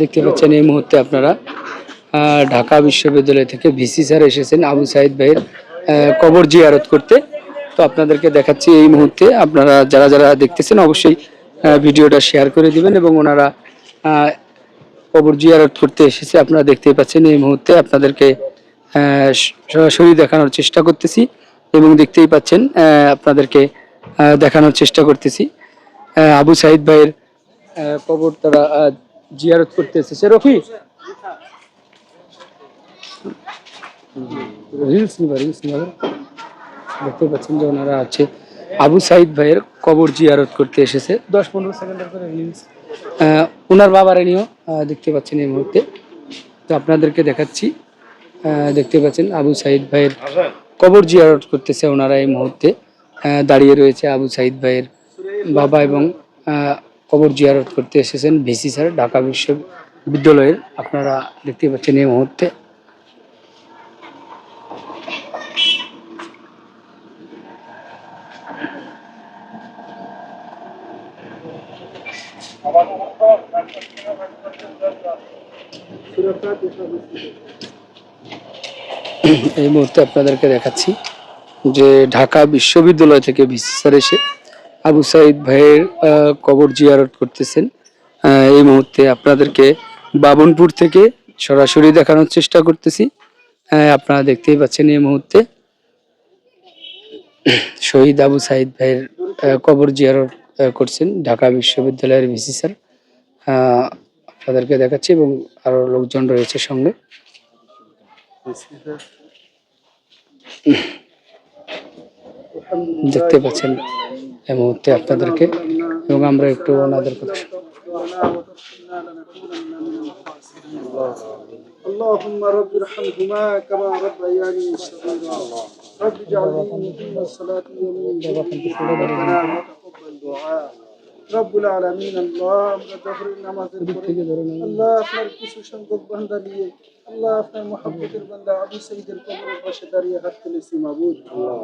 দেখতে পাচ্ছেন এই মুহূর্তে আপনারা। ঢাকা বিশ্ববিদ্যালয় থেকে ভিসি স্যার এসেছেন আবু সাইদ ভাইয়ের কবর জিয়ারত করতে। তো আপনাদেরকে দেখাচ্ছি এই মুহূর্তে। আপনারা যারা যারা দেখতেছেন অবশ্যই ভিডিওটা শেয়ার করে দিবেন এবং ওনারা কবর জিয়ারত করতে এসেছে। আপনারা দেখতেই পাচ্ছেন এই মুহূর্তে আপনাদেরকে সরাসরি দেখানোর চেষ্টা করতেছি এবং দেখতেই পাচ্ছেন আপনাদেরকে দেখানোর চেষ্টা করতেছি। আবু সাইদ ভাইয়ের কবর তারা জিয়ারত করতে এসেছে রফি? রিলস নিবা রিলস নিবা। দেখতে পাচ্ছেন যে ওনারা আছে। আবু সাইদ ভাইয়ের কবর জিয়ারত করতে এসেছে। দশ পনেরো সেকেন্ডের করে রিলস। ওনার বাবারে নিয়েও দেখতে পাচ্ছেন এই মুহূর্তে। তো আপনাদেরকে দেখাচ্ছি। দেখতে পাচ্ছেন আবু সাইদ ভাইয়ের কবর জিয়ারত করতেছে ওনারা এই মুহূর্তে। দাঁড়িয়ে রয়েছে আবু সাইদ ভাইয়ের বাবা এবং কবর জিয়ারত করতে এসেছেন ভিসি স্যার, ঢাকা বিশ্ববিদ্যালয়ের। আপনারা দেখতে পাচ্ছেন এই মুহূর্তে। এই মুহূর্তে আপনাদেরকে দেখাচ্ছি। যে ঢাকা বিশ্ববিদ্যালয় থেকে ভিসি স্যার এসে আবু সাইদ ভাইয়ের কবর জিয়ারত করতেছেন। এই মুহূর্তে আপনাদেরকে বাবনপুর থেকে সরাসরি দেখানোর চেষ্টা করতেছি। আপনারা দেখতেই পাচ্ছেন এই মুহূর্তে শহীদ আবু সাইদ ভাইয়ের কবর জিয়ারত করছেন ঢাকা বিশ্ববিদ্যালয়ের ভিসি স্যার। আপনাদেরকে দেখাচ্ছি এবং আরও লোকজন রয়েছে সঙ্গে। দেখতে পাচ্ছেন এই মুহূর্তে আপনাদেরকে এবং আমরা একটু ওনাদের কথা শুনি। اللهم رب ارحمهما كما ربياني صغيرا رب اجعلني مقيم الصلاة ومن ذريتي ربنا وتقبل دعاء রব আলমিন আল্লাহ আমরা জহরের নামাজের পরে আল্লাহ আপনার কিছু সংখ্যক বান্দা নিয়ে আল্লাহ আপনার মহাব্বতের বান্দা আবু সাইদের কবরের পাশে দাঁড়িয়ে হাত তুলেছি মাবুদ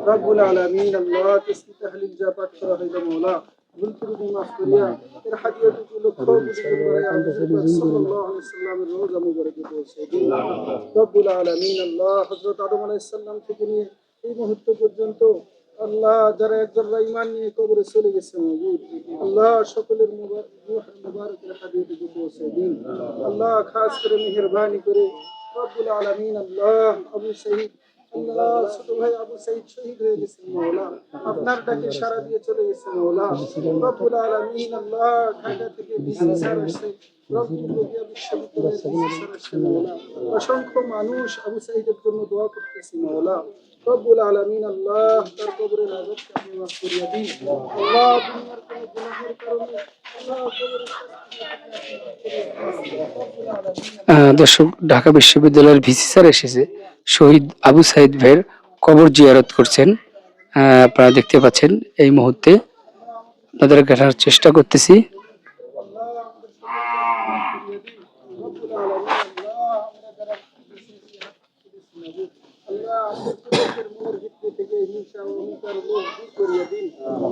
রব্বুল আলমিন আল্লাহ তসমি তাহলিল যা পাঠ করা হইল মৌলা ভুল ত্রুটি মাফ করিয়া এর হাদিয়াটুকু লক্ষ্য বুঝতে করে সাল্লাল্লাহু আলাইহি সাল্লামের রোজা মুবারকে পৌঁছে দিন রব্বুল আলমিন আল্লাহ হযরত আদম আলাইহিস সালাম থেকে নিয়ে এই মুহূর্ত পর্যন্ত আল্লাহ যারা ইমান নিয়ে কবরে চলে গেছে মাবুদ আল্লাহ সকলের মুবারক মুবারকের পৌঁছে দিন। আল্লাহ খাস করে মেহেরবানি করে রব্বুল আলামিন আল্লাহ আবু শহীদ আল্লাহ হয়ে আপনার সারা চলে আল্লাহ থেকে অসংখ্য মানুষ আবু সাইদের জন্য দোয়া করতেছি মৌলা রব্বুল আলামিন আল্লাহ তার কবরের আযাবকে আপনি মাফ করিয়ে দিন। আল্লাহ দুনিয়ার কোনো দর্শক, ঢাকা বিশ্ববিদ্যালয়ের ভিসি স্যার এসেছে। শহীদ আবু সাইদ ভাইয়ের কবর জিয়ারত করছেন। আপনারা দেখতে পাচ্ছেন এই মুহূর্তে। আপনাদের দেখার চেষ্টা করতেছি।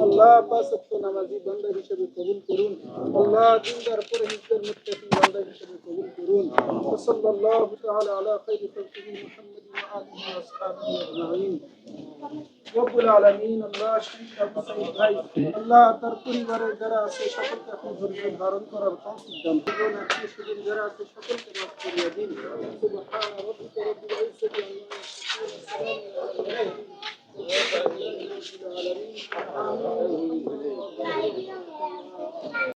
আল্লাহ পাঁচত্ব নামাজি বান্দা হিসেবে কবুল করুন। আল্লাহ দিনদার পরে হিজদার মুত্তাকি বান্দা হিসেবে কবুল করুন। সাল্লাল্লাহু তাআলা আলা খাইরি খালকিহি মুহাম্মাদিন ওয়া আলিহি ওয়া আসহাবিহি আজমাইন। রব্বুল আলামিন, আল্লাহ ভাই, আল্লাহ ধৈর্য ধারণ করার দান সকলকে করিয়ে দিন।